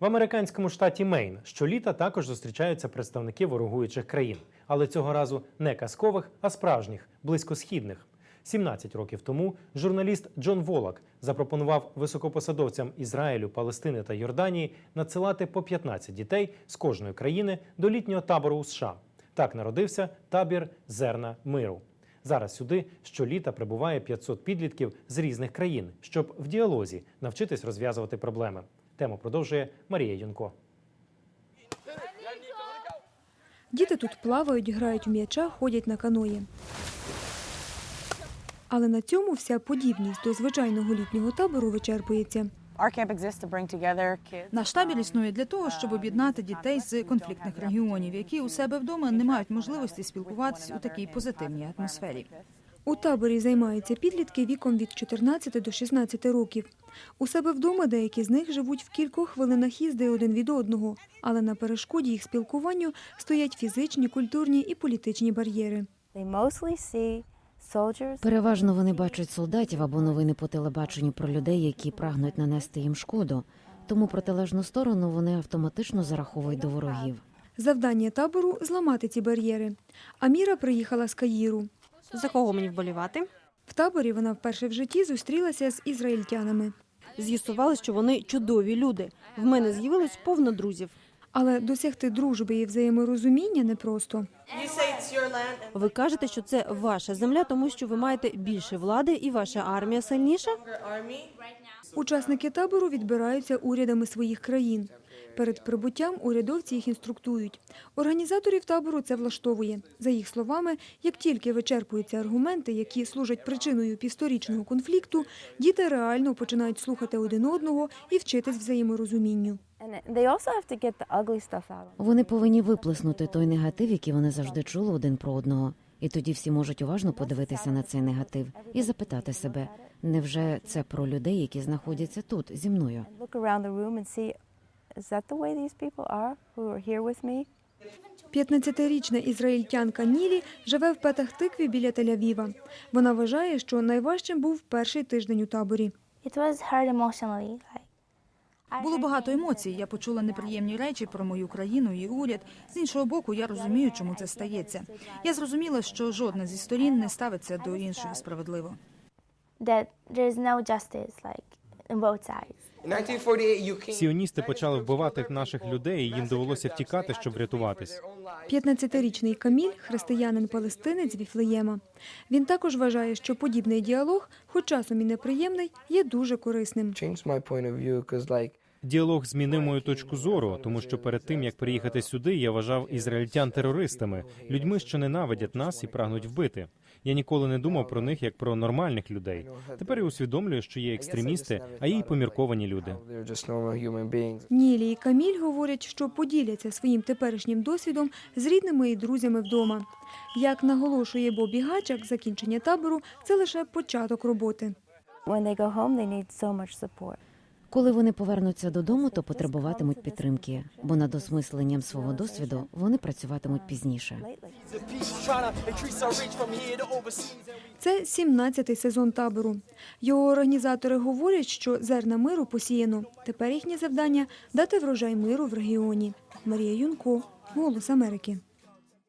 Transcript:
В американському штаті Мейн щоліта також зустрічаються представники ворогуючих країн, але цього разу не казкових, а справжніх, близькосхідних. 17 років тому журналіст Джон Волак запропонував високопосадовцям Ізраїлю, Палестини та Йорданії надсилати по 15 дітей з кожної країни до літнього табору у США. Так народився табір Зерна миру. Зараз сюди щоліта прибуває 500 підлітків з різних країн, щоб в діалозі навчитись розв'язувати проблеми. Тему продовжує Марія Юнко. Діти тут плавають, грають в м'яча, ходять на каної. Але на цьому вся подібність до звичайного літнього табору вичерпується. Our camp exists to bring together kids. Наш табір існує для того, щоб об'єднати дітей з конфліктних регіонів, які у себе вдома не мають можливості спілкуватися у такій позитивній атмосфері. У таборі займаються підлітки віком від 14 до 16 років. У себе вдома деякі з них живуть в кількох хвилинах їзди один від одного, але на перешкоді їх спілкуванню стоять фізичні, культурні і політичні бар'єри. Переважно вони бачать солдатів або новини по телебаченню про людей, які прагнуть нанести їм шкоду. Тому протилежну сторону вони автоматично зараховують до ворогів. Завдання табору зламати ці бар'єри. Аміра приїхала з Каїру. За кого мені вболівати? В таборі вона вперше в житті зустрілася з ізраїльтянами. З'ясували, що вони чудові люди. В мене з'явилось повно друзів. Але досягти дружби і взаєморозуміння непросто. Ви кажете, що це ваша земля, тому що ви маєте більше влади і ваша армія сильніша? Учасники табору відбираються урядами своїх країн. Перед прибуттям урядовці їх інструктують. Організаторів табору це влаштовує. За їх словами, як тільки вичерпуються аргументи, які служать причиною півсторічного конфлікту, діти реально починають слухати один одного і вчитись взаєморозумінню. Вони повинні виплеснути той негатив, який вони завжди чули один про одного. І тоді всі можуть уважно подивитися на цей негатив і запитати себе, невже це про людей, які знаходяться тут зі мною? Is that the way these people are who are here with me? 15-річна ізраїльтянка Нілі живе в Петах-Тикві біля Тель-Авіва. Вона вважає, що найважчим був перший тиждень у таборі. It was hard emotionally. Було багато емоцій. Я почула неприємні речі про мою країну і уряд. З іншого боку, я розумію, чому це стається. Я зрозуміла, що жодна зі сторін не ставиться до іншої справедливо. that there's no justice like in both sides. In 1948, you came Сіоністи почали вбивати наших людей, і їм довелося втікати, щоб врятуватись. 15-річний Каміль – християнин-палестинець з Віфлеєма. Він також вважає, що подібний діалог, хоч часом і неприємний, є дуже корисним. Діалог змінив мою точку зору, тому що перед тим як приїхати сюди, я вважав ізраїльтян терористами, людьми, що ненавидять нас і прагнуть вбити. Я ніколи не думав про них як про нормальних людей. Тепер я усвідомлюю, що є екстремісти, а є й помірковані люди. Нілі і Каміль говорять, що поділяться своїм теперішнім досвідом з рідними і друзями вдома. Як наголошує Бобі Гачак, закінчення табору – це лише початок роботи. When they go home, they need so much support. Коли вони повернуться додому, то потребуватимуть підтримки, бо над осмисленням свого досвіду вони працюватимуть пізніше. Це 17-й сезон табору. Його організатори говорять, що зерна миру посіяно. Тепер їхнє завдання – дати врожай миру в регіоні. Марія Юнко, Голос Америки.